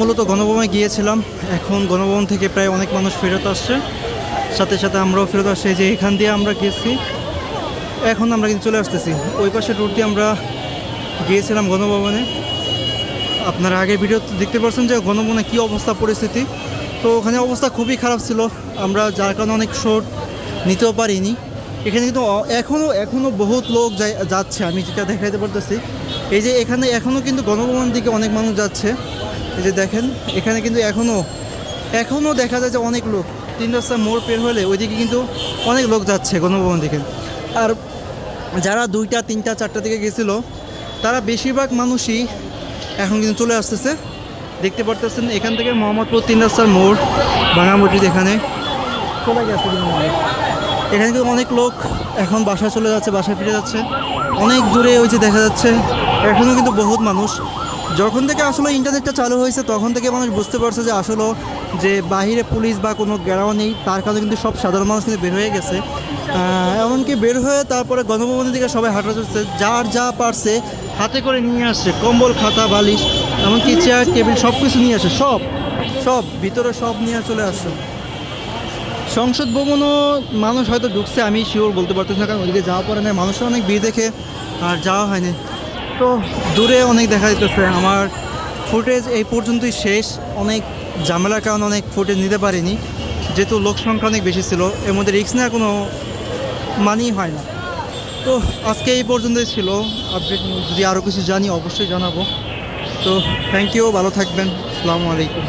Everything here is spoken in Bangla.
মূলত গণভবনে গিয়েছিলাম। এখন গণভবন থেকে প্রায় অনেক মানুষ ফেরত আসছে। সাথে সাথে আমরাও ফেরত আসছি। যে এখান দিয়ে আমরা গেছি এখন আমরা কিন্তু চলে আসতেছি। ওই পাশে রোড দিয়ে আমরা গিয়েছিলাম গণভবনে। আপনারা আগে ভিডিও দেখতে পাচ্ছেন যে গণভবনে কী অবস্থা, পরিস্থিতি। তো ওখানে অবস্থা খুবই খারাপ ছিল। আমরা যার কারণে অনেক শোট নিতেও পারিনি। এখানে কিন্তু এখনও এখনও বহুত লোক যাচ্ছে। আমি যেটা দেখাইতে পারতেছি এই যে এখানে এখনও কিন্তু গণভবন দিকে অনেক মানুষ যাচ্ছে। এই যে দেখেন এখানে কিন্তু এখনও এখনও দেখা যায় যে অনেক লোক। তিন রাস্তা মোড় পের হলে ওইদিকে কিন্তু অনেক লোক যাচ্ছে গণভবন দিকে। আর যারা দুইটা তিনটা চারটা দিকে গেছিল তারা বেশিরভাগ মানুষই এখন কিন্তু চলে আসতেছে। দেখতে পারতেছেন এখান থেকে মোহাম্মদপুর তিন রাস্তার মোড় ভাঙা মসজিদ এখানে। চলে গেছে এখানে কিন্তু অনেক লোক এখন বাসায় চলে যাচ্ছে, বাসায় ফিরে যাচ্ছে। অনেক দূরে ওই যে দেখা যাচ্ছে এখনও কিন্তু বহুত মানুষ। যখন থেকে আসলে ইন্টারনেটটা চালু হয়েছে, তখন থেকে মানুষ বুঝতে পারছে যে আসলে যে বাহিরে পুলিশ বা কোনো গেরাও নেই, তার কারণে কিন্তু সব সাধারণ মানুষ কিন্তু বের হয়ে গেছে। এমনকি বের হয়ে তারপরে গণভবনের দিকে সবাই হাঁটা চলছে, যার যা পারছে হাতে করে নিয়ে আসছে, কম্বল, খাতা, বালিশ, এমনকি চেয়ার, টেবিল সব কিছু নিয়ে আসে, সব সব, ভিতরে সব নিয়ে চলে আসছে। সংসদ ভবনও মানুষ হয়তো ঢুকছে, আমি শিওর বলতে পারতেছি না, কারণ ওইদিকে যাওয়া পরে না মানুষের অনেক ভিড় দেখে আর যাওয়া হয়নি। তো দূরে অনেক দেখা যেতেছে আমার ফুটেজ এই পর্যন্তই শেষ। অনেক ঝামেলার কারণে অনেক ফুটেজ নিতে পারিনি। যেহেতু লোক সংখ্যা অনেক বেশি ছিল, এর মধ্যে রিক্স নেওয়ার কোনো মানেই হয় না। তো আজকে এই পর্যন্তই ছিল। আপডেট যদি আরও কিছু জানি, অবশ্যই জানাব। তো থ্যাংক ইউ ভালো থাকবেন। আসসালামু আলাইকুম।